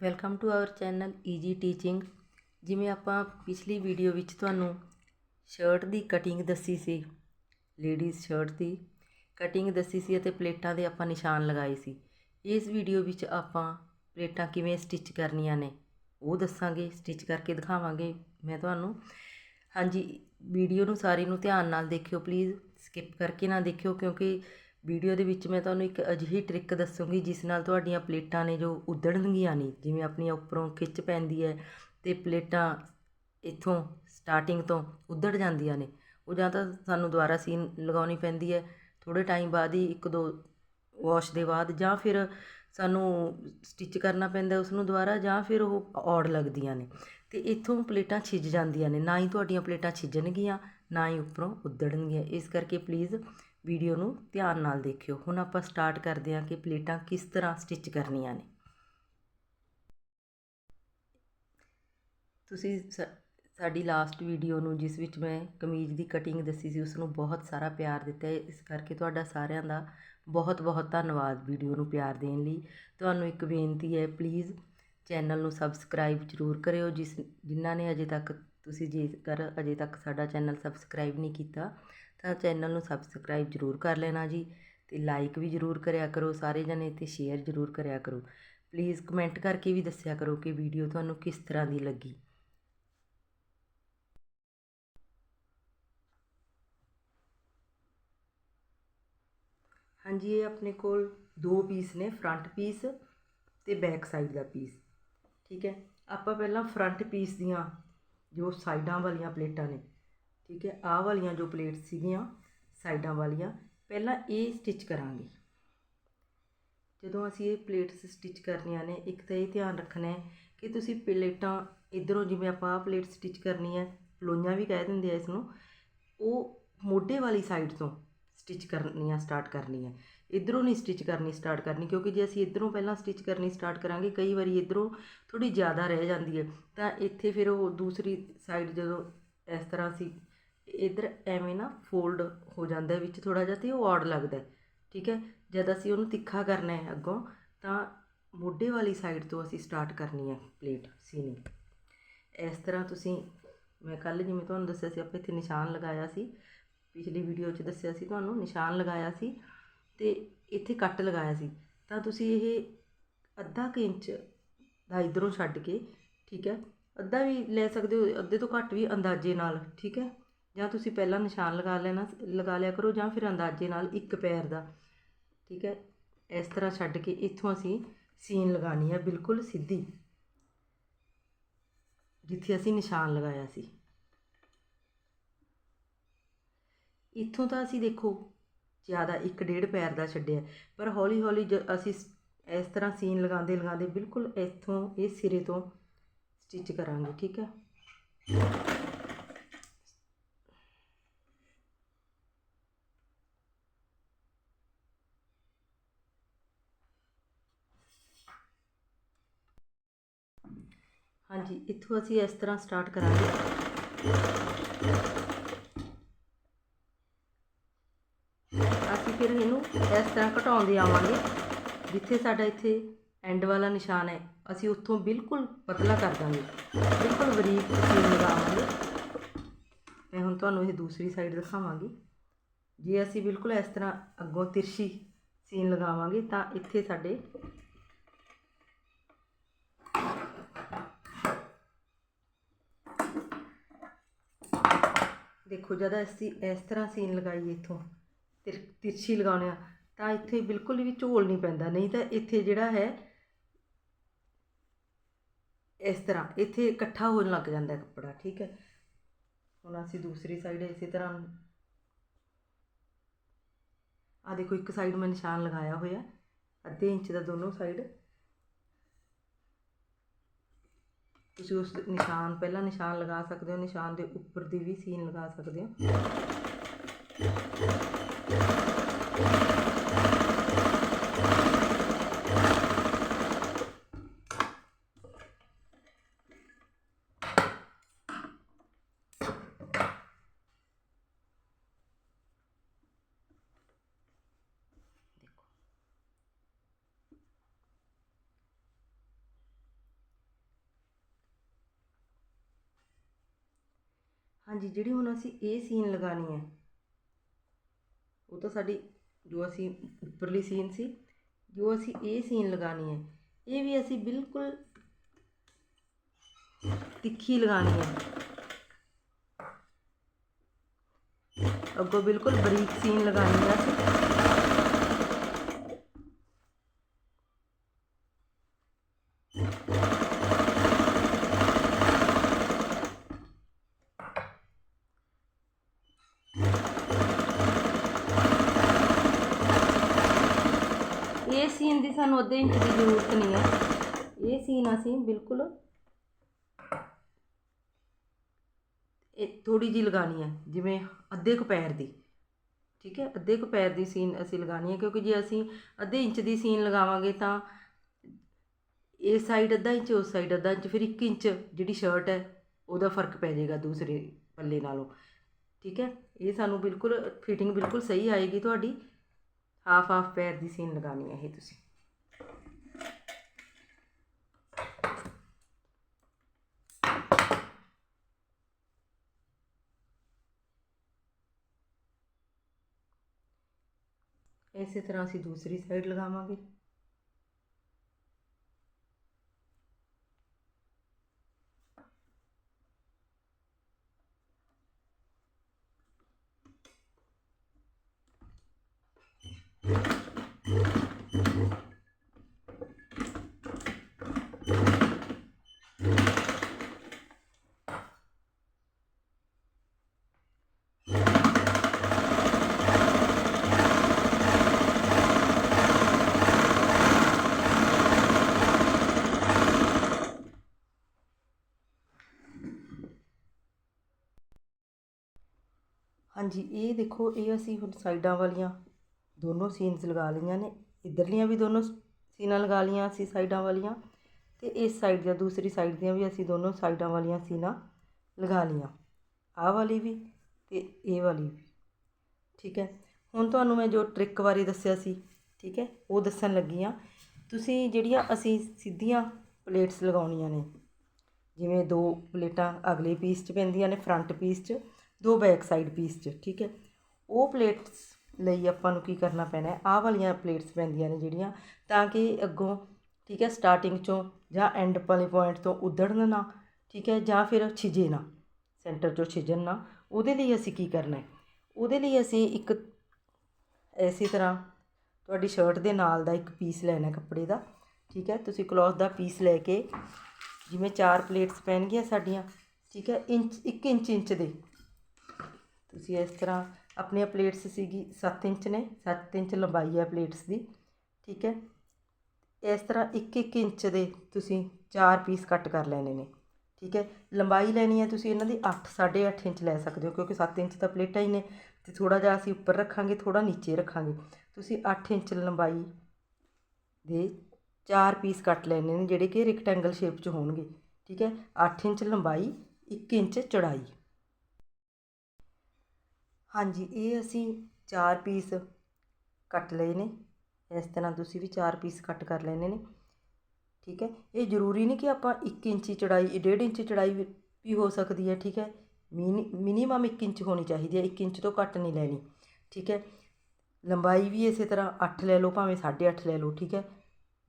Welcome to our channel easy teaching ਜਿਵੇਂ ਆਪਾਂ ਪਿਛਲੀ ਵੀਡੀਓ ਵਿੱਚ ਤੁਹਾਨੂੰ ਸ਼ਰਟ ਦੀ ਕਟਿੰਗ ਦੱਸੀ ਸੀ ਲੇਡੀਜ਼ ਸ਼ਰਟ ਦੀ ਕਟਿੰਗ ਦੱਸੀ ਸੀ ਅਤੇ ਪਲੇਟਾਂ ਦੇ ਆਪਾਂ ਨਿਸ਼ਾਨ ਲਗਾਏ ਸੀ। ਇਸ ਵੀਡੀਓ ਵਿੱਚ ਆਪਾਂ ਪਲੇਟਾਂ ਕਿਵੇਂ ਸਟਿਚ ਕਰਨੀਆਂ ਨੇ, ਉਹ ਦੱਸਾਂਗੇ ਸਟਿਚ ਕਰਕੇ ਦਿਖਾਵਾਂਗੇ। ਮੈਂ ਤੁਹਾਨੂੰ, ਹਾਂਜੀ ਵੀਡੀਓ ਨੂੰ ਸਾਰੀ ਨੂੰ ਧਿਆਨ ਨਾਲ ਦੇਖਿਓ ਪਲੀਜ਼ ਸਕਿਪ ਕਰਕੇ ਨਾ ਦੇਖਿਓ, ਕਿਉਂਕਿ ਵੀਡੀਓ ਦੇ ਵਿੱਚ ਮੈਂ ਤੁਹਾਨੂੰ ਇੱਕ ਅਜਿਹੀ ਟ੍ਰਿਕ ਦੱਸੂੰਗੀ, ਜਿਸ ਨਾਲ ਤੁਹਾਡੀਆਂ ਪਲੇਟਾਂ ਨੇ ਜੋ ਉਧੜਨਗੀਆਂ ਨਹੀਂ ਜਿਵੇਂ ਆਪਣੀਆਂ ਉੱਪਰੋਂ ਖਿੱਚ ਪੈਂਦੀ ਹੈ ਤੇ ਪਲੇਟਾਂ ਇੱਥੋਂ ਸਟਾਰਟਿੰਗ ਤੋਂ ਉਧੜ ਜਾਂਦੀਆਂ ਨੇ। ਉਹ ਜਾਂ ਤਾਂ ਸਾਨੂੰ ਦੁਬਾਰਾ ਸੀਨ ਲਗਾਉਣੀ ਪੈਂਦੀ ਹੈ ਥੋੜੇ ਟਾਈਮ ਬਾਅਦ ਹੀ ਇੱਕ ਦੋ ਵਾਸ਼ ਦੇ ਬਾਅਦ, ਜਾਂ ਫਿਰ ਸਾਨੂੰ ਸਟਿਚ ਕਰਨਾ ਪੈਂਦਾ ਉਸ ਨੂੰ ਦੁਬਾਰਾ, ਜਾਂ ਫਿਰ ਉਹ ਔੜ ਲੱਗਦੀਆਂ ਨੇ। ਤੇ ਇੱਥੋਂ ਪਲੇਟਾਂ ਛਿੱਜ ਜਾਂਦੀਆਂ ਨੇ, ਨਾ ਹੀ ਤੁਹਾਡੀਆਂ ਪਲੇਟਾਂ ਛਿੱਜਣਗੀਆਂ, ਨਾ ਹੀ ਉੱਪਰੋਂ ਉਧੜਨਗੀਆਂ। ਇਸ ਕਰਕੇ ਪਲੀਜ਼ ਵੀਡੀਓ ਨੂੰ ਧਿਆਨ ਨਾਲ ਦੇਖਿਓ। ਹੁਣ ਆਪਾਂ ਸਟਾਰਟ ਕਰਦੇ ਹਾਂ ਕਿ ਪਲੇਟਾਂ ਕਿਸ ਤਰ੍ਹਾਂ ਸਟਿਚ ਕਰਨੀਆਂ ਨੇ। ਤੁਸੀਂ ਸ- ਸਾਡੀ ਲਾਸਟ ਵੀਡੀਓ ਨੂੰ ਜਿਸ ਵਿੱਚ ਮੈਂ ਕਮੀਜ਼ ਦੀ ਕਟਿੰਗ ਦੱਸੀ ਸੀ ਉਸ ਨੂੰ ਬਹੁਤ ਸਾਰਾ ਪਿਆਰ ਦਿੱਤਾ। ਇਸ ਕਰਕੇ ਤੁਹਾਡਾ ਸਾਰਿਆਂ ਦਾ ਬਹੁਤ ਬਹੁਤ ਧੰਨਵਾਦ ਵੀਡੀਓ ਨੂੰ ਪਿਆਰ ਦੇਣ ਲਈ। ਤੁਹਾਨੂੰ ਇੱਕ ਬੇਨਤੀ ਹੈ ਪਲੀਜ਼ ਚੈਨਲ ਨੂੰ ਸਬਸਕ੍ਰਾਈਬ ਜ਼ਰੂਰ ਕਰਿਓ। ਜਿਸ, ਜਿਨ੍ਹਾਂ ਨੇ ਅਜੇ ਤੱਕ ਤੁਸੀਂ ਜੇਕਰ ਅਜੇ ਤੱਕ ਸਾਡਾ ਚੈਨਲ ਸਬਸਕ੍ਰਾਈਬ ਨਹੀਂ ਕੀਤਾ ਤਾਂ ਚੈਨਲ ਨੂੰ ਸਬਸਕ੍ਰਾਈਬ ਜ਼ਰੂਰ ਕਰ ਲੈਣਾ ਜੀ ਤੇ ਲਾਈਕ ਵੀ ਜ਼ਰੂਰ ਕਰਿਆ ਕਰੋ ਸਾਰੇ ਜਣੇ ਤੇ ਸ਼ੇਅਰ ਜ਼ਰੂਰ ਕਰਿਆ ਕਰੋ। ਪਲੀਜ਼ ਕਮੈਂਟ ਕਰਕੇ ਵੀ ਦੱਸਿਆ ਕਰੋ ਕਿ ਵੀਡੀਓ ਤੁਹਾਨੂੰ ਕਿਸ ਤਰ੍ਹਾਂ ਦੀ ਲੱਗੀ। ਹਾਂਜੀ, ਇਹ ਆਪਣੇ ਕੋਲ ਦੋ ਪੀਸ ਨੇ ਫਰੰਟ ਪੀਸ ਤੇ ਬੈਕ ਸਾਈਡ ਦਾ ਪੀਸ ਠੀਕ ਹੈ? ਆਪਾਂ ਪਹਿਲਾਂ ਫਰੰਟ ਪੀਸ ਦੀਆਂ ਜੋ ਸਾਈਡਾਂ ਵਾਲੀਆਂ ਪਲੇਟਾਂ ਨੇ ਠੀਕ ਹੈ, ਆਹ ਵਾਲੀਆਂ ਜੋ ਪਲੇਟਸ ਸੀਗੀਆਂ, ਸਾਈਡਾਂ ਵਾਲੀਆਂ, ਪਹਿਲਾਂ ਇਹ ਸਟਿਚ ਕਰਾਂਗੇ। ਜਦੋਂ ਅਸੀਂ ਇਹ ਪਲੇਟਸ ਸਟਿਚ ਕਰਨੀਆਂ ਨੇ, ਇੱਕ ਤਾਂ ਇਹ ਧਿਆਨ ਰੱਖਣਾ ਹੈ ਕਿ ਤੁਸੀਂ ਪਲੇਟਾਂ ਇਧਰੋਂ ਜਿਵੇਂ ਆਪਾਂ ਆਹ ਪਲੇਟ ਸਟਿਚ ਕਰਨੀ ਹੈ ਪਲੋਈਆਂ ਵੀ ਕਹਿ ਦਿੰਦੇ ਆ ਇਸ ਨੂੰ ਉਹ ਮੋਢੇ ਵਾਲੀ ਸਾਈਡ ਤੋਂ ਸਟਿਚ ਕਰਨੀਆਂ ਸਟਾਰਟ ਕਰਨੀ ਹੈ। ਇਧਰੋਂ ਨਹੀਂ ਸਟਿਚ ਕਰਨੀ ਸਟਾਰਟ ਕਰਨੀ, ਕਿਉਂਕਿ ਜੇ ਅਸੀਂ ਇਧਰੋਂ ਪਹਿਲਾਂ ਸਟਿਚ ਕਰਨੀ ਸਟਾਰਟ ਕਰਾਂਗੇ, ਕਈ ਵਾਰੀ ਇਧਰੋਂ ਥੋੜੀ ਜ਼ਿਆਦਾ ਰਹਿ ਜਾਂਦੀ ਹੈ। ਤਾਂ ਇੱਥੇ ਫਿਰ ਉਹ ਦੂਸਰੀ ਸਾਈਡ ਜਦੋਂ ਇਸ ਤਰ੍ਹਾਂ ਅਸੀਂ ਇਧਰ ਐਵੇਂ ਨਾ ਫੋਲਡ ਹੋ ਜਾਂਦਾ ਵਿੱਚ ਥੋੜਾ ਜਿਹਾ ਤੇ ਉਹ ਔਡ ਲੱਗਦਾ ਠੀਕ ਹੈ? ਜਦ ਅਸੀਂ ਉਹਨੂੰ ਤਿੱਖਾ ਕਰਨਾ ਹੈ ਅੱਗੋਂ, ਤਾਂ ਮੋਢੇ ਵਾਲੀ ਸਾਈਡ ਤੋਂ ਅਸੀਂ ਸਟਾਰਟ ਕਰਨੀ ਹੈ ਪਲੇਟ ਸੀਨੀ। ਇਸ ਤਰ੍ਹਾਂ ਤੁਸੀਂ, ਮੈਂ ਕੱਲ ਜਿਵੇਂ ਤੁਹਾਨੂੰ ਦੱਸਿਆ ਸੀ, ਆਪਾਂ ਇੱਥੇ ਨਿਸ਼ਾਨ ਲਗਾਇਆ ਸੀ, ਪਿਛਲੀ ਵੀਡੀਓ 'ਚ ਦੱਸਿਆ ਸੀ ਤੁਹਾਨੂੰ, ਨਿਸ਼ਾਨ ਲਗਾਇਆ ਸੀ, ਤੇ ਇੱਥੇ ਕੱਟ ਲਗਾਇਆ ਸੀ। ਤਾਂ ਤੁਸੀਂ ਇਹ ਅੱਧਾ ਕੁ ਇੰਚ ਦਾ ਇਧਰੋਂ ਛੱਡ ਕੇ, ਠੀਕ ਹੈ? ਅੱਧਾ ਵੀ ਲੈ ਸਕਦੇ ਹੋ, ਅੱਧੇ ਤੋਂ ਘੱਟ ਵੀ ਅੰਦਾਜ਼ੇ ਨਾਲ, ਠੀਕ ਹੈ? ਜਾਂ ਤੁਸੀਂ ਪਹਿਲਾਂ ਨਿਸ਼ਾਨ ਲਗਾ ਲੈਣਾ, ਲਗਾ ਲਿਆ ਕਰੋ ਜਾਂ ਫਿਰ ਅੰਦਾਜ਼ੇ ਨਾਲ ਇੱਕ ਪੈਰ ਦਾ। ਠੀਕ ਹੈ? ਇਸ ਤਰ੍ਹਾਂ ਛੱਡ ਕੇ ਇੱਥੋਂ ਅਸੀਂ ਸੀਨ ਲਗਾਣੀ ਹੈ ਬਿਲਕੁਲ ਸਿੱਧੀ। ਜਿੱਥੇ ਅਸੀਂ ਨਿਸ਼ਾਨ ਲਗਾਇਆ ਸੀ। ਇੱਥੋਂ ਤਾਂ ਅਸੀਂ ਦੇਖੋ, ਜ਼ਿਆਦਾ ਇੱਕ ਡੇਢ ਪੈਰ ਦਾ ਛੱਡਿਆ। ਪਰ ਹੌਲੀ ਹੌਲੀ ਜ ਅਸੀਂ ਇਸ ਤਰ੍ਹਾਂ ਸੀਨ ਲਗਾਉਂਦੇ ਲਗਾਉਂਦੇ ਬਿਲਕੁਲ ਇੱਥੋਂ, ਇਹ ਸਿਰੇ ਤੋਂ ਸਟਿਚ ਕਰਾਂਗੇ, ਠੀਕ ਹੈ? ਹਾਂਜੀ, ਇੱਥੋਂ ਅਸੀਂ ਇਸ ਤਰ੍ਹਾਂ ਸਟਾਰਟ ਕਰਾਂਗੇ। ਅਸੀਂ ਫਿਰ ਇਹਨੂੰ ਇਸ ਤਰ੍ਹਾਂ ਘਟਾਉਂਦੇ ਆਵਾਂਗੇ, ਜਿੱਥੇ ਸਾਡਾ ਇੱਥੇ ਐਂਡ ਵਾਲਾ ਨਿਸ਼ਾਨ ਹੈ। ਅਸੀਂ ਉੱਥੋਂ ਬਿਲਕੁਲ ਪਤਲਾ ਕਰ ਦਾਂਗੇ। ਬਿਲਕੁਲ ਬਰੀਕ ਸੀਨ ਲਗਾਵਾਂਗੇ। ਮੈਂ ਹੁਣ ਤੁਹਾਨੂੰ ਇਹ ਦੂਸਰੀ ਸਾਈਡ ਦਿਖਾਵਾਂਗੀ। ਜੇ ਅਸੀਂ ਬਿਲਕੁਲ ਇਸ ਤਰ੍ਹਾਂ ਅੱਗੋਂ ਤਿਰਛੀ ਸੀਨ ਲਗਾਵਾਂਗੇ, ਤਾਂ ਇੱਥੇ ਸਾਡੇ ਦੇਖੋ, ਜਦ ਅਸੀਂ ਇਸ ਤਰ੍ਹਾਂ ਸੀਨ ਲਗਾਈ ਇੱਥੋਂ, ਤਿਰ, ਤਿਰਛੀ ਲਗਾਉਣੇ ਆ ਤਾਂ ਇੱਥੇ ਬਿਲਕੁਲ ਵੀ ਝੋਲ ਨਹੀਂ ਪੈਂਦਾ। ਨਹੀਂ ਤਾਂ ਇੱਥੇ ਜਿਹੜਾ ਹੈ, ਇਸ ਤਰ੍ਹਾਂ, ਇੱਥੇ ਇਕੱਠਾ ਹੋਣ ਲੱਗ ਜਾਂਦਾ ਕੱਪੜਾ, ਠੀਕ ਹੈ? ਹੁਣ ਅਸੀਂ ਦੂਸਰੀ ਸਾਈਡ ਇਸੇ ਤਰ੍ਹਾਂ ਆ ਦੇਖੋ, ਇੱਕ ਸਾਈਡ ਮੈਂ ਨਿਸ਼ਾਨ ਲਗਾਇਆ ਹੋਇਆ, ਅੱਧੇ ਇੰਚ ਦਾ ਦੋਨੋਂ ਸਾਈਡ ਤੁਸੀਂ ਉਸ ਨਿਸ਼ਾਨ, ਪਹਿਲਾਂ ਨਿਸ਼ਾਨ ਲਗਾ ਸਕਦੇ ਹੋ, ਨਿਸ਼ਾਨ ਦੇ ਉੱਪਰ ਦੀ ਵੀ ਸੀਨ ਲਗਾ ਸਕਦੇ ਹੋ। ਹਾਂਜੀ, ਜਿਹੜੀ ਹੁਣ ਅਸੀਂ ਇਹ ਸੀਨ ਲਗਾਣੀ ਹੈ, ਉਹ ਤਾਂ ਸਾਡੀ ਜੋ ਅਸੀਂ ਉੱਪਰਲੀ ਸੀਨ ਸੀ, ਜੋ ਅਸੀਂ ਇਹ ਸੀਨ ਲਗਾਣੀ ਹੈ, ਇਹ ਵੀ ਅਸੀਂ ਬਿਲਕੁਲ ਤਿੱਖੀ ਲਗਾਣੀ ਹੈ। ਅੱਗੋਂ ਬਿਲਕੁਲ ਬਰੀਕ ਸੀਨ ਲਗਾਣੀ ਹੈ ਅਸੀਂ ਇਹ ਸਾਨੂੰ ਅੱਧੇ ਇੰਚ ਦੀ ਜ਼ਰੂਰਤ ਨਹੀਂ ਹੈ। ਇਹ ਸੀਨ ਅਸੀਂ ਬਿਲਕੁਲ ਇਹ ਥੋੜੀ ਜੀ ਲਗਾਣੀ ਹੈ, ਜਿਵੇਂ ਅੱਧੇ ਕੁ ਪੈਰ ਦੀ। ਠੀਕ ਹੈ, ਅੱਧੇ ਕੁ ਪੈਰ ਦੀ ਸੀਨ ਅਸੀਂ ਲਗਾਣੀ ਹੈ, ਕਿਉਂਕਿ ਜੇ ਅਸੀਂ ਅੱਧੇ ਇੰਚ ਦੀ ਸੀਨ ਲਗਾਵਾਂਗੇ ਤਾਂ ਇਸ ਸਾਈਡ ਅੱਧਾ ਇੰਚ, ਉਸ ਸਾਈਡ ਅੱਧਾ ਇੰਚ, ਫਿਰ 1 ਇੰਚ ਜਿਹੜੀ ਸ਼ਰਟ ਹੈ, ਉਹਦਾ ਫ਼ਰਕ ਪੈ ਜਾਏਗਾ ਦੂਸਰੇ ਪੱਲੇ ਨਾਲੋਂ। ਠੀਕ ਹੈ, ਇਹ ਸਾਨੂੰ ਬਿਲਕੁਲ ਫਿਟਿੰਗ ਬਿਲਕੁਲ ਸਹੀ ਆਏਗੀ ਤੁਹਾਡੀ। ਹਾਫ ਹਾਫ ਪੈਰ ਦੀ ਸੀਨ ਲਗਾਣੀ ਹੈ ਇਹ ਤੁਸੀਂ। ਇਸੇ ਤਰ੍ਹਾਂ ਅਸੀਂ ਦੂਸਰੀ ਸਾਈਡ ਲਗਾਵਾਂਗੇ। ਹਾਂਜੀ, ਇਹ ਦੇਖੋ, ਇਹ ਅਸੀਂ ਹੁਣ ਸਾਈਡਾਂ ਵਾਲੀਆਂ ਦੋਨੋਂ ਸੀਨਸ ਲਗਾ ਲਈਆਂ ਨੇ। ਇਧਰਲੀਆਂ ਵੀ ਦੋਨੋਂ ਸੀਨਾਂ ਲਗਾ ਲਈਆਂ ਅਸੀਂ ਸਾਈਡਾਂ ਵਾਲੀਆਂ ਤੇ ਇਸ ਸਾਈਡ ਦੀਆਂ ਦੂਸਰੀ ਸਾਈਡ ਦੀਆਂ ਵੀ ਅਸੀਂ ਦੋਨੋਂ ਸਾਈਡਾਂ ਵਾਲੀਆਂ ਸੀਨਾਂ ਲਗਾ ਲਈਆਂ। ਆਹ ਵਾਲੀ ਵੀ ਤੇ ਇਹ ਵਾਲੀ ਵੀ। ਠੀਕ ਹੈ? ਹੁਣ ਤੁਹਾਨੂੰ ਮੈਂ ਜੋ ਟ੍ਰਿਕ ਬਾਰੇ ਦੱਸਿਆ ਸੀ, ਠੀਕ ਹੈ? ਉਹ ਦੱਸਣ ਲੱਗੀ ਆ ਤੁਸੀਂ ਜਿਹੜੀਆਂ ਅਸੀਂ ਸਿੱਧੀਆਂ ਪਲੇਟਸ ਲਗਾਉਣੀਆਂ ਨੇ, ਜਿਵੇਂ ਦੋ ਪਲੇਟਾਂ ਅਗਲੇ ਪੀਸ 'ਚ ਪੈਂਦੀਆਂ ਨੇ ਫਰੰਟ ਪੀਸ 'ਚ ਦੋ ਬੈਕ ਸਾਈਡ ਪੀਸ 'ਚ, ਠੀਕ ਹੈ। ਉਹ ਪਲੇਟਸ ਲਈ ਆਪਾਂ ਨੂੰ ਕੀ ਕਰਨਾ ਪੈਣਾ ਹੈ, ਆਹ ਵਾਲੀਆਂ ਪਲੇਟਸ ਪੈਂਦੀਆਂ ਨੇ ਜਿਹੜੀਆਂ, ਤਾਂ ਕਿ ਅੱਗੋਂ, ਠੀਕ ਹੈ ਸਟਾਰਟਿੰਗ 'ਚੋਂ ਜਾਂ ਐਂਡ ਵਾਲੇ ਪੁਆਇੰਟ ਤੋਂ ਉਧੜਨ ਨਾ, ਠੀਕ ਹੈ, ਜਾਂ ਫਿਰ ਛਿਜੇ ਨਾ ਸੈਂਟਰ 'ਚੋਂ ਛਿਜਣ ਨਾ, ਉਹਦੇ ਲਈ ਅਸੀਂ ਕੀ ਕਰਨਾ ਹੈ? ਉਹਦੇ ਲਈ ਅਸੀਂ ਇੱਕ ਐਸੀ ਤਰ੍ਹਾਂ ਤੁਹਾਡੀ ਸ਼ਰਟ ਦੇ ਨਾਲ ਦਾ ਇੱਕ ਪੀਸ ਲੈਣਾ ਕੱਪੜੇ ਦਾ, ਠੀਕ ਹੈ। ਤੁਸੀਂ ਕਲੌਥ ਦਾ ਪੀਸ ਲੈ ਕੇ, ਜਿਵੇਂ ਚਾਰ ਪਲੇਟਸ ਪੈਣਗੀਆਂ ਸਾਡੀਆਂ, ਠੀਕ ਹੈ, ਇੰਚ 1 ਇੰਚ ਇੰਚ ਦੇ ਤੁਸੀਂ ਇਸ ਤਰ੍ਹਾਂ ਆਪਣੀਆਂ ਪਲੇਟਸ ਸੀਗੀ 7 ਇੰਚ ਨੇ 7 ਇੰਚ ਲੰਬਾਈ ਹੈ ਪਲੇਟਸ ਦੀ, ਠੀਕ ਹੈ? ਇਸ ਤਰ੍ਹਾਂ 1-1 ਇੰਚ ਦੇ ਤੁਸੀਂ ਚਾਰ ਪੀਸ ਕੱਟ ਕਰ ਲੈਣੇ ਨੇ, ਠੀਕ ਹੈ? ਲੰਬਾਈ ਲੈਣੀ ਹੈ ਤੁਸੀਂ ਇਹਨਾਂ ਦੀ 8 8.5 ਇੰਚ ਲੈ ਸਕਦੇ ਹੋ, ਕਿਉਂਕਿ 7 ਇੰਚ ਤਾਂ ਪਲੇਟਾਂ ਹੀ ਨੇ, ਤੇ ਥੋੜਾ ਜਿਹਾ ਅਸੀਂ ਉੱਪਰ ਰੱਖਾਂਗੇ ਥੋੜਾ ਨੀਚੇ ਰੱਖਾਂਗੇ। ਤੁਸੀਂ 8 ਇੰਚ ਲੰਬਾਈ ਦੇ ਚਾਰ ਪੀਸ ਕੱਟ ਲੈਣੇ ਨੇ, ਜਿਹੜੇ ਕਿ ਰੈਕਟੈਂਗਲ ਸ਼ੇਪ 'ਚ ਹੋਣਗੇ, ਠੀਕ ਹੈ? 8 ਇੰਚ ਲੰਬਾਈ 1 ਇੰਚ ਚੌੜਾਈ। ਹਾਂਜੀ, ਇਹ ਅਸੀਂ ਚਾਰ ਪੀਸ ਕੱਟ ਲਏ ਨੇ। ਇਸ ਤਰ੍ਹਾਂ ਤੁਸੀਂ ਵੀ ਚਾਰ ਪੀਸ ਕੱਟ ਕਰ ਲੈਣੇ ਨੇ। ਠੀਕ ਹੈ, ਇਹ ਜ਼ਰੂਰੀ ਨਹੀਂ ਕਿ ਆਪਾਂ 1 ਇੰਚੀ ਚੌੜਾਈ 1.5 ਇੰਚ ਚੜਾਈ ਵੀ ਹੋ ਸਕਦੀ ਹੈ, ਠੀਕ ਹੈ। ਮਿਨੀ ਮਿਨੀਮਮ 1 ਇੰਚ ਹੋਣੀ ਚਾਹੀਦੀ ਹੈ 1 ਇੰਚ ਤੋਂ ਘੱਟ ਨਹੀਂ ਲੈਣੀ। ਠੀਕ ਹੈ, ਲੰਬਾਈ ਵੀ ਇਸੇ ਤਰ੍ਹਾਂ 8 ਲੈ ਲਓ, ਭਾਵੇਂ 8.5 ਲੈ ਲਓ, ਠੀਕ ਹੈ।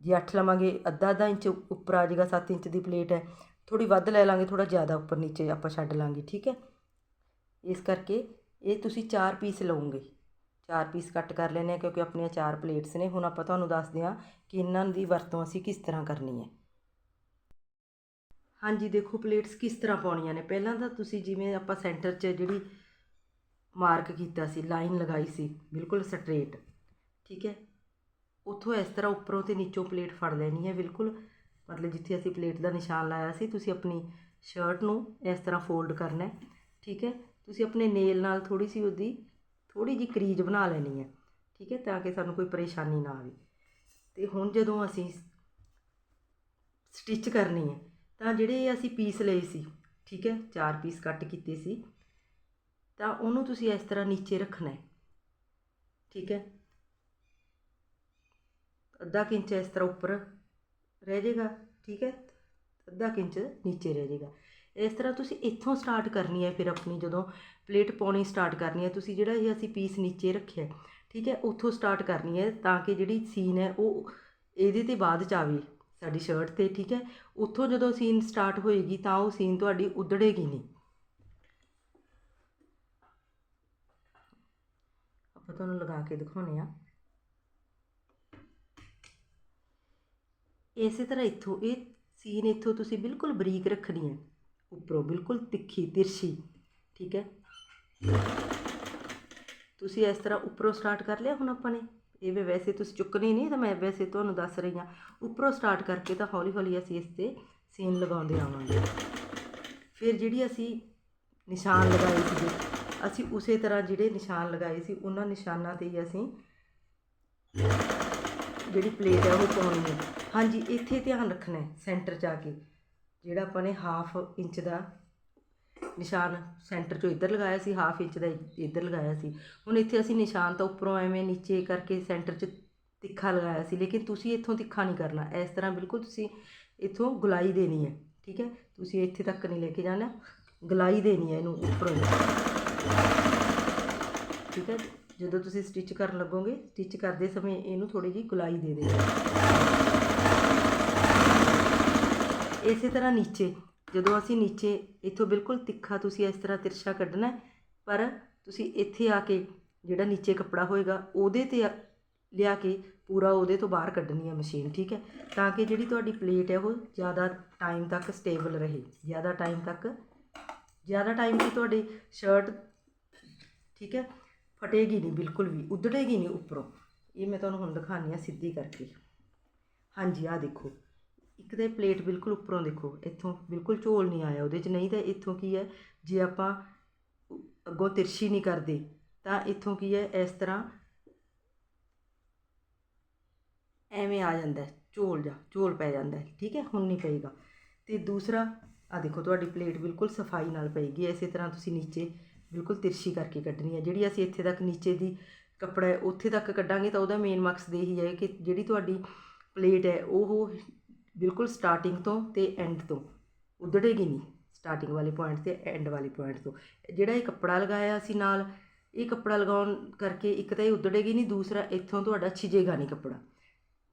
ਜੇ 8 ਲਵਾਂਗੇ, ਅੱਧਾ ਅੱਧਾ ਇੰਚ ਉੱਪਰ ਆ ਜਾਏਗਾ 7 ਇੰਚ ਦੀ ਪਲੇਟ ਹੈ। ਥੋੜੀ ਵੱਧ ਲੈ ਲਾਂਗੇ ਥੋੜਾ ਜ਼ਿਆਦਾ ਉੱਪਰ ਨੀਚੇ ਆਪਾਂ ਛੱਡ ਲਾਂਗੇ, ਠੀਕ ਹੈ। ਇਸ ਕਰਕੇ ਇਹ ਤੁਸੀਂ ਚਾਰ ਪੀਸ ਲਓਗੇ। ਚਾਰ ਪੀਸ ਕੱਟ ਕਰ ਲੈਣੇ ਆ ਕਿਉਂਕਿ ਆਪਣੀਆਂ ਚਾਰ ਪਲੇਟਸ ਨੇ। ਹੁਣ ਆਪਾਂ ਤੁਹਾਨੂੰ ਦੱਸਦੇ ਹਾਂ ਕਿ ਇਹਨਾਂ ਦੀ ਵਰਤੋਂ ਅਸੀਂ ਕਿਸ ਤਰ੍ਹਾਂ ਕਰਨੀ ਹੈ। ਹਾਂਜੀ, ਦੇਖੋ ਪਲੇਟਸ ਕਿਸ ਤਰ੍ਹਾਂ ਪਾਉਣੀਆਂ ਨੇ। ਪਹਿਲਾਂ ਤਾਂ ਤੁਸੀਂ ਜਿਵੇਂ ਆਪਾਂ ਸੈਂਟਰ 'ਚ ਜਿਹੜੀ ਮਾਰਕ ਕੀਤਾ ਸੀ, ਲਾਈਨ ਲਗਾਈ ਸੀ, ਬਿਲਕੁਲ ਸਟ੍ਰੇਟ, ਠੀਕ ਹੈ? ਉੱਥੋਂ ਇਸ ਤਰ੍ਹਾਂ ਉੱਪਰੋਂ ਤੇ ਨੀਚੋਂ ਪਲੇਟ ਫੜ ਲੈਣੀ ਹੈ, ਬਿਲਕੁਲ। ਮਤਲਬ ਜਿੱਥੇ ਅਸੀਂ ਪਲੇਟ ਦਾ ਨਿਸ਼ਾਨ ਲਾਇਆ ਸੀ, ਤੁਸੀਂ ਆਪਣੀ ਸ਼ਰਟ ਨੂੰ ਇਸ ਤਰ੍ਹਾਂ ਫੋਲਡ ਕਰਨਾ ਹੈ, ਠੀਕ ਹੈ? ਤੁਸੀਂ ਆਪਣੇ ਨੇਲ ਨਾਲ ਥੋੜੀ ਸੀ ਉਹਦੀ ਥੋੜੀ ਜਿਹੀ ਕਰੀਜ ਬਣਾ ਲੈਣੀ ਹੈ, ਠੀਕ ਹੈ, ਤਾਂ ਕਿ ਸਾਨੂੰ ਕੋਈ ਪਰੇਸ਼ਾਨੀ ਨਾ ਆਵੇ। ਤੇ ਹੁਣ ਜਦੋਂ ਅਸੀਂ ਸਟਿਚ ਕਰਨੀ ਹੈ, ਤਾਂ ਜਿਹੜੇ ਅਸੀਂ ਪੀਸ ਲਏ ਸੀ, ਠੀਕ ਹੈ, ਚਾਰ ਪੀਸ ਕੱਟ ਕੀਤੇ ਸੀ, ਤਾਂ ਉਹਨੂੰ ਤੁਸੀਂ ਇਸ ਤਰ੍ਹਾਂ ਨੀਚੇ ਰੱਖਣਾ ਹੈ, ਠੀਕ ਹੈ। ਅੱਧਾ ਕੁ ਇੰਚ ਇਸ ਤਰ੍ਹਾਂ ਉੱਪਰ ਰਹਿ ਜਾਏਗਾ, ਠੀਕ ਹੈ, ਅੱਧਾ ਕੁ ਇੰਚ ਨੀਚੇ ਰਹਿ ਜਾਏਗਾ। ਇਸ ਤਰ੍ਹਾਂ ਤੁਸੀਂ ਇੱਥੋਂ ਸਟਾਰਟ ਕਰਨੀ ਹੈ ਫਿਰ ਆਪਣੀ, ਜਦੋਂ ਪਲੇਟ ਪਾਉਣੀ ਸਟਾਰਟ ਕਰਨੀ ਹੈ, ਤੁਸੀਂ ਜਿਹੜਾ ਇਹ ਅਸੀਂ ਪੀਸ ਨੀਚੇ ਰੱਖਿਆ ਠੀਕ ਹੈ, ਉੱਥੋਂ ਸਟਾਰਟ ਕਰਨੀ ਹੈ ਤਾਂ ਕਿ ਜਿਹੜੀ ਸੀਨ ਹੈ ਉਹ ਇਹਦੇ ਤੇ ਬਾਅਦ ਚ ਆਵੇ, ਸਾਡੀ ਸ਼ਰਟ ਤੇ, ਠੀਕ ਹੈ, ਉੱਥੋਂ ਜਦੋਂ ਸੀਨ ਸਟਾਰਟ ਹੋਏਗੀ ਤਾਂ ਉਹ ਸੀਨ ਤੁਹਾਡੀ ਉਧੜੇਗੀ ਨਹੀਂ। ਆਪਾਂ ਤੁਹਾਨੂੰ ਲਗਾ ਕੇ ਦਿਖਾਉਨੇ ਆ ਇਸੇ ਤਰ੍ਹਾਂ ਇੱਥੋਂ, ਇਹ ਸੀਨ ਇੱਥੋਂ ਤੁਸੀਂ ਬਿਲਕੁਲ ਬਰੀਕ ਰੱਖਣੀ ਹੈ। ਉੱਪਰੋਂ ਬਿਲਕੁਲ ਤਿੱਖੀ ਤਿਰਛੀ, ਠੀਕ ਹੈ? ਤੁਸੀਂ ਇਸ ਤਰ੍ਹਾਂ ਉੱਪਰੋਂ ਸਟਾਰਟ ਕਰ ਲਿਆ ਹੁਣ ਆਪਾਂ ਨੇ? ਇਹ ਵੀ ਵੈਸੇ ਤੁਸੀਂ ਚੁੱਕਣੀ ਨਹੀਂ ਤਾਂ ਮੈਂ ਵੈਸੇ ਤੁਹਾਨੂੰ ਦੱਸ ਰਹੀ ਹਾਂ। ਉੱਪਰੋਂ ਸਟਾਰਟ ਕਰਕੇ ਤਾਂ ਹੌਲੀ ਹੌਲੀ ਅਸੀਂ ਇਸ ਤੇ ਸੀਨ ਲਗਾਉਂਦੇ ਆਵਾਂਗੇ। ਫਿਰ ਜਿਹੜੀ ਅਸੀਂ ਨਿਸ਼ਾਨ ਲਗਾਏ ਸੀਗੇ, ਅਸੀਂ ਉਸੇ ਤਰ੍ਹਾਂ ਜਿਹੜੇ ਨਿਸ਼ਾਨ ਲਗਾਏ ਸੀ, ਉਹਨਾਂ ਨਿਸ਼ਾਨਾਂ ਤੇ ਹੀ ਅਸੀਂ ਜਿਹੜੀ ਪਲੇਟ ਹੈ ਉਹ ਪਾਉਣੀ ਹੈ। ਹਾਂਜੀ, ਇੱਥੇ ਧਿਆਨ ਰੱਖਣਾ ਹੈ ਸੈਂਟਰ 'ਚ ਆ ਕੇ। ਜਿਹੜਾ ਆਪਾਂ ਨੇ ਹਾਫ ਇੰਚ ਦਾ ਨਿਸ਼ਾਨ ਸੈਂਟਰ 'ਚੋਂ ਇੱਧਰ ਲਗਾਇਆ ਸੀ ਹਾਫ ਇੰਚ ਦਾ ਇੱਧਰ ਲਗਾਇਆ ਸੀ। ਹੁਣ ਇੱਥੇ ਅਸੀਂ ਨਿਸ਼ਾਨ ਤਾਂ ਉੱਪਰੋਂ ਐਵੇਂ ਨੀਚੇ ਕਰਕੇ ਸੈਂਟਰ 'ਚ ਤਿੱਖਾ ਲਗਾਇਆ ਸੀ, ਲੇਕਿਨ ਤੁਸੀਂ ਇੱਥੋਂ ਤਿੱਖਾ ਨਹੀਂ ਕਰਨਾ। ਇਸ ਤਰ੍ਹਾਂ ਬਿਲਕੁਲ ਤੁਸੀਂ ਇੱਥੋਂ ਗੁਲਾਈ ਦੇਣੀ ਹੈ, ਠੀਕ ਹੈ? ਤੁਸੀਂ ਇੱਥੇ ਤੱਕ ਨਹੀਂ ਲੈ ਕੇ ਜਾਣਾ, ਗੁਲਾਈ ਦੇਣੀ ਹੈ ਇਹਨੂੰ ਉੱਪਰੋਂ ਠੀਕ ਹੈ? ਜਦੋਂ ਤੁਸੀਂ ਸਟਿਚ ਕਰਨ ਲੱਗੋਗੇ ਸਟਿਚ ਕਰਦੇ ਸਮੇਂ ਇਹਨੂੰ ਥੋੜੀ ਜਿਹੀ ਗੁਲਾਈ ਦੇ ਦੇਣੀ ਇਸੇ ਤਰ੍ਹਾਂ ਨੀਚੇ, ਜਦੋਂ ਅਸੀਂ ਨੀਚੇ, ਇੱਥੋਂ ਬਿਲਕੁਲ ਤਿੱਖਾ ਤੁਸੀਂ ਇਸ ਤਰ੍ਹਾਂ ਤਿਰਛਾ ਕੱਢਣਾ ਪਰ ਤੁਸੀਂ ਇੱਥੇ ਆ ਕੇ ਜਿਹੜਾ ਨੀਚੇ ਕੱਪੜਾ ਹੋਏਗਾ, ਉਹਦੇ ਤੇ ਲਿਆ ਕੇ ਪੂਰਾ ਉਹਦੇ ਤੋਂ ਬਾਹਰ ਕੱਢਣੀ ਹੈ ਮਸ਼ੀਨ, ਠੀਕ ਹੈ? ਤਾਂ ਕਿ ਜਿਹੜੀ ਤੁਹਾਡੀ ਪਲੇਟ ਹੈ, ਉਹ ਜ਼ਿਆਦਾ ਟਾਈਮ ਤੱਕ ਸਟੇਬਲ ਰਹੇ, ਜ਼ਿਆਦਾ ਟਾਈਮ ਤੱਕ, ਜ਼ਿਆਦਾ ਟਾਈਮ 'ਤੇ ਤੁਹਾਡੀ ਸ਼ਰਟ, ਠੀਕ ਹੈ, ਫਟੇਗੀ ਨਹੀਂ ਬਿਲਕੁਲ ਵੀ ਉਧੜੇਗੀ ਨਹੀਂ ਉੱਪਰੋਂ। ਇਹ ਮੈਂ ਤੁਹਾਨੂੰ ਹੁਣ ਦਿਖਾਉਂਦੀ ਹਾਂ ਸਿੱਧੀ ਕਰਕੇ। ਹਾਂਜੀ, ਆਹ ਦੇਖੋ। ਇੱਕ ਤਾਂ ਪਲੇਟ ਬਿਲਕੁਲ ਉੱਪਰੋਂ ਦੇਖੋ, ਇੱਥੋਂ ਬਿਲਕੁਲ ਝੋਲ ਨਹੀਂ ਆਇਆ ਉਹਦੇ 'ਚ, ਨਹੀਂ ਤਾਂ ਇੱਥੋਂ ਕੀ ਹੈ, ਜੇ ਆਪਾਂ ਅੱਗੋਂ ਤਿਰਛੀ ਨਹੀਂ ਕਰਦੇ, ਤਾਂ ਇੱਥੋਂ ਕੀ ਹੈ, ਇਸ ਤਰ੍ਹਾਂ ਐਵੇਂ ਆ ਜਾਂਦਾ ਝੋਲ ਜਾ ਝੋਲ ਪੈ ਜਾਂਦਾ ਠੀਕ ਹੈ, ਹੁਣ ਨਹੀਂ ਪਏਗਾ। ਤੇ ਦੂਸਰਾ ਆ ਦੇਖੋ ਤੁਹਾਡੀ ਪਲੇਟ ਬਿਲਕੁਲ ਸਫ਼ਾਈ ਨਾਲ ਪਏਗੀ, ਇਸੇ ਤਰ੍ਹਾਂ ਤੁਸੀਂ ਨੀਚੇ ਬਿਲਕੁਲ ਤਿਰਛੀ ਕਰਕੇ ਕੱਢਣੀ ਹੈ, ਜਿਹੜੀ ਅਸੀਂ ਇੱਥੇ ਤੱਕ ਨੀਚੇ ਦੀ ਕੱਪੜਾ ਉੱਥੇ ਤੱਕ ਕੱਢਾਂਗੇ ਤਾਂ ਉਹਦਾ ਮੇਨ ਮਕਸਦ ਇਹੀ ਹੈ ਕਿ ਜਿਹੜੀ ਤੁਹਾਡੀ ਪਲੇਟ ਹੈ, ਉਹ ਬਿਲਕੁਲ ਸਟਾਰਟਿੰਗ ਤੋਂ ਤੇ ਐਂਡ ਤੋਂ। ਉਧੜੇਗੀ ਨਹੀਂ। ਸਟਾਰਟਿੰਗ ਵਾਲੇ ਪੁਆਇੰਟ ਤੇ ਐਂਡ ਵਾਲੇ ਪੁਆਇੰਟ ਤੋਂ। ਜਿਹੜਾ ਇਹ ਕੱਪੜਾ ਲਗਾਇਆ ਅਸੀਂ ਨਾਲ, ਇਹ ਕੱਪੜਾ ਲਗਾਉਣ ਕਰਕੇ ਇੱਕ ਤਾਂ ਇਹ ਉਧੜੇਗੀ ਨਹੀਂ, ਦੂਸਰਾ ਇੱਥੋਂ ਤੁਹਾਡਾ ਛਿਜੇਗਾ ਨਹੀਂ ਕੱਪੜਾ।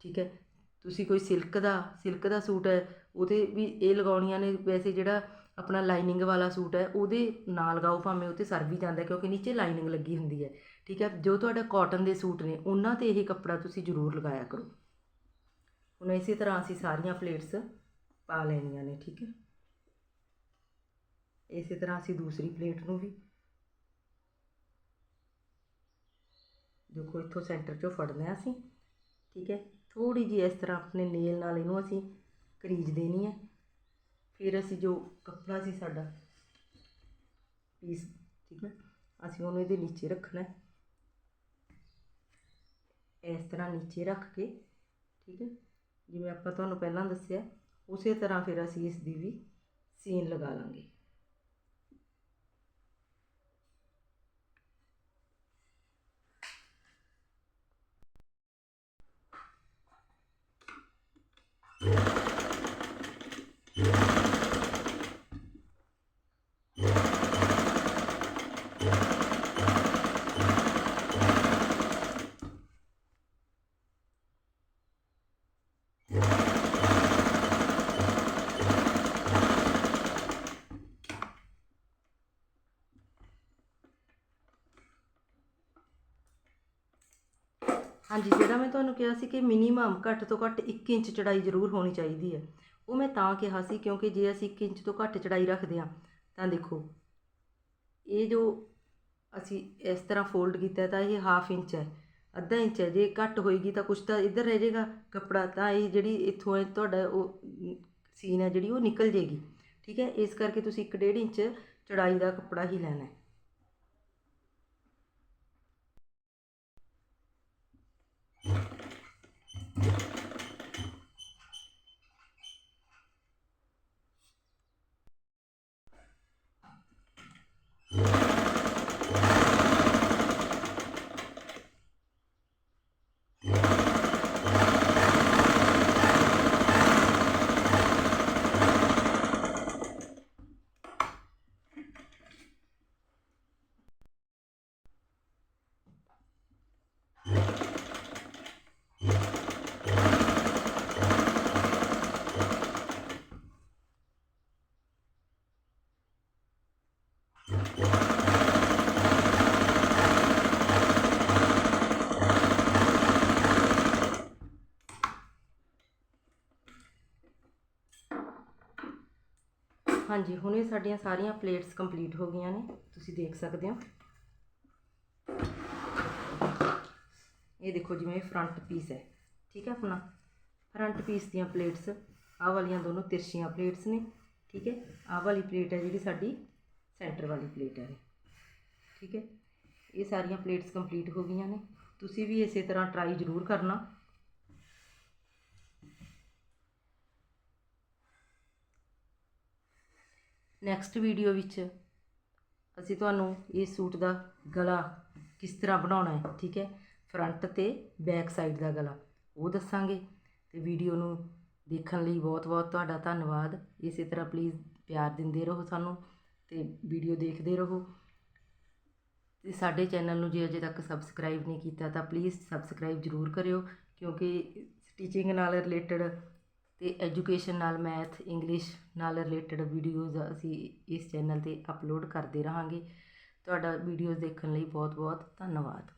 ਠੀਕ ਹੈ? ਤੁਸੀਂ ਕੋਈ ਸਿਲਕ ਦਾ ਸਿਲਕ ਦਾ ਸੂਟ ਹੈ, ਉਹਦੇ ਵੀ ਇਹ ਲਗਾਉਣੀਆਂ ਨੇ ਵੈਸੇ ਜਿਹੜਾ ਆਪਣਾ ਲਾਈਨਿੰਗ ਵਾਲਾ ਸੂਟ ਹੈ, ਉਹਦੇ ਨਾਲ ਲਗਾਓ, ਭਾਵੇਂ ਉਹ 'ਤੇ ਸਰ ਵੀ ਜਾਂਦਾ, ਕਿਉਂਕਿ ਨੀਚੇ ਲਾਈਨਿੰਗ ਲੱਗੀ ਹੁੰਦੀ ਹੈ। ਠੀਕ ਹੈ? ਜੋ ਤੁਹਾਡਾ ਕਾਟਨ ਦੇ ਸੂਟ ਨੇ, ਉਹਨਾਂ ਤੇ ਇਹ ਕੱਪੜਾ ਤੁਸੀਂ ਜ਼ਰੂਰ ਲਗਾਇਆ ਕਰੋ। ਹੁਣ ਇਸੇ ਤਰ੍ਹਾਂ ਅਸੀਂ ਸਾਰੀਆਂ ਪਲੇਟਸ ਪਾ ਲੈਣੀਆਂ ਨੇ, ਠੀਕ ਹੈ? ਇਸੇ ਤਰ੍ਹਾਂ ਅਸੀਂ ਦੂਸਰੀ ਪਲੇਟ ਨੂੰ ਵੀ ਦੇਖੋ, ਇੱਥੋਂ ਸੈਂਟਰ 'ਚੋਂ ਫੜਨਾ ਹੈ ਅਸੀਂ, ਠੀਕ ਹੈ? ਥੋੜੀ ਜਿਹੀ ਇਸ ਤਰ੍ਹਾਂ ਆਪਣੇ ਨੇਲ ਨਾਲ ਇਹਨੂੰ ਅਸੀਂ ਕਰੀਜ ਦੇਣੀ ਹੈ। ਫਿਰ ਅਸੀਂ ਜੋ ਕੱਪੜਾ ਸੀ ਸਾਡਾ ਪੀਸ ਠੀਕ ਹੈ? ਅਸੀਂ ਉਹਨੂੰ ਇਹਦੇ ਨੀਚੇ ਰੱਖਣਾ ਹੈ। ਇਸ ਤਰ੍ਹਾਂ ਨੀਚੇ ਰੱਖ ਕੇ, ਠੀਕ ਹੈ? ਜਿਵੇਂ ਆਪਾਂ ਤੁਹਾਨੂੰ ਪਹਿਲਾਂ ਦੱਸਿਆ, ਉਸੇ ਤਰ੍ਹਾਂ ਫਿਰ ਅਸੀਂ ਇਸ ਦੀ ਵੀ ਸੀਨ ਲਗਾ ਲਾਂਗੇ। ਹਾਂਜੀ, ਜਿਹੜਾ ਮੈਂ ਤੁਹਾਨੂੰ ਕਿਹਾ ਸੀ ਕਿ ਮਿਨੀਮਮ ਘੱਟ ਤੋਂ ਘੱਟ 1 ਇੰਚ ਚੜਾਈ ਜ਼ਰੂਰ ਹੋਣੀ ਚਾਹੀਦੀ ਹੈ। ਉਹ ਮੈਂ ਤਾਂ ਕਿਹਾ ਸੀ ਕਿਉਂਕਿ ਜੇ ਅਸੀਂ 1 ਇੰਚ ਤੋਂ ਘੱਟ ਚੜਾਈ ਰੱਖਦੇ ਹਾਂ, ਤਾਂ ਦੇਖੋ, ਇਹ ਜੋ ਅਸੀਂ ਇਸ ਤਰ੍ਹਾਂ ਫੋਲਡ ਕੀਤਾ ਤਾਂ ਇਹ ਹਾਫ ਇੰਚ ਹੈ, ਅੱਧਾ ਇੰਚ ਹੈ। ਜੇ ਘੱਟ ਹੋਏਗੀ ਤਾਂ ਕੁਛ ਤਾਂ ਇੱਧਰ ਰਹਿ ਜਾਏਗਾ ਕੱਪੜਾ, ਤਾਂ ਇਹ ਜਿਹੜੀ ਇੱਥੋਂ ਹੈ ਤੁਹਾਡਾ ਉਹ ਸੀਨ ਹੈ ਜਿਹੜੀ ਉਹ ਨਿਕਲ ਜੇਗੀ ਠੀਕ ਹੈ, ਇਸ ਕਰਕੇ ਤੁਸੀਂ 1.5 ਇੰਚ ਚੜਾਈ ਦਾ ਕੱਪੜਾ ਹੀ ਲੈਣਾ ਹੈ। ਹਾਂਜੀ, ਹੁਣ ਇਹ ਸਾਡੀਆਂ ਸਾਰੀਆਂ ਪਲੇਟਸ ਕੰਪਲੀਟ ਹੋ ਗਈਆਂ ਨੇ। ਤੁਸੀਂ ਦੇਖ ਸਕਦੇ ਹੋ। ਇਹ ਦੇਖੋ ਜਿਵੇਂ ਫਰੰਟ ਪੀਸ ਹੈ। ਠੀਕ ਹੈ ਆਪਣਾ? ਫਰੰਟ ਪੀਸ ਦੀਆਂ ਪਲੇਟਸ ਆਹ ਵਾਲੀਆਂ ਦੋਨੋਂ ਤਿਰਛੀਆਂ ਪਲੇਟਸ ਨੇ। ਠੀਕ ਹੈ? ਆਹ ਵਾਲੀ ਪਲੇਟ ਹੈ ਜਿਹੜੀ ਸਾਡੀ ਸੈਂਟਰ ਵਾਲੀ ਪਲੇਟ ਹੈ। ਠੀਕ ਹੈ? ਇਹ ਸਾਰੀਆਂ ਪਲੇਟਸ ਕੰਪਲੀਟ ਹੋ ਗਈਆਂ ਨੇ। ਤੁਸੀਂ ਵੀ ਇਸੇ ਤਰ੍ਹਾਂ ਟਰਾਈ ਜ਼ਰੂਰ ਕਰਨਾ। ਨੈਕਸਟ ਵੀਡੀਓ ਵਿੱਚ ਅਸੀਂ ਤੁਹਾਨੂੰ ਇਹ ਸੂਟ ਦਾ ਗਲਾ ਕਿਸ ਤਰ੍ਹਾਂ ਬਣਾਉਣਾ ਹੈ, ਠੀਕ ਹੈ? ਫਰੰਟ ਤੇ ਬੈਕ ਸਾਈਡ ਦਾ ਗਲਾ, ਉਹ ਦੱਸਾਂਗੇ ਤੇ ਵੀਡੀਓ ਨੂੰ ਦੇਖਣ ਲਈ ਬਹੁਤ-ਬਹੁਤ ਤੁਹਾਡਾ ਧੰਨਵਾਦ। ਇਸੇ ਤਰ੍ਹਾਂ ਪਲੀਜ਼ ਪਿਆਰ ਦਿੰਦੇ ਰਹੋ ਸਾਨੂੰ ਤੇ ਵੀਡੀਓ ਦੇਖਦੇ ਰਹੋ। ਤੇ ਸਾਡੇ ਚੈਨਲ ਨੂੰ ਜੇ ਅਜੇ ਤੱਕ ਸਬਸਕ੍ਰਾਈਬ ਨਹੀਂ ਕੀਤਾ ਤਾਂ ਪਲੀਜ਼ ਸਬਸਕ੍ਰਾਈਬ ਜ਼ਰੂਰ ਕਰਿਓ ਕਿਉਂਕਿ ਸਟਿਚਿੰਗ ਨਾਲ ਰਿਲੇਟਡ ਅਤੇ ਐਜੂਕੇਸ਼ਨ ਨਾਲ ਮੈਥ ਇੰਗਲਿਸ਼ ਨਾਲ ਰਿਲੇਟਡ ਵੀਡੀਓਜ਼ ਅਸੀਂ ਇਸ ਚੈਨਲ ਤੇ ਅਪਲੋਡ ਕਰਦੇ ਰਹਾਂਗੇ। ਤੁਹਾਡਾ ਵੀਡੀਓਜ਼ ਦੇਖਣ ਲਈ ਬਹੁਤ ਬਹੁਤ ਧੰਨਵਾਦ।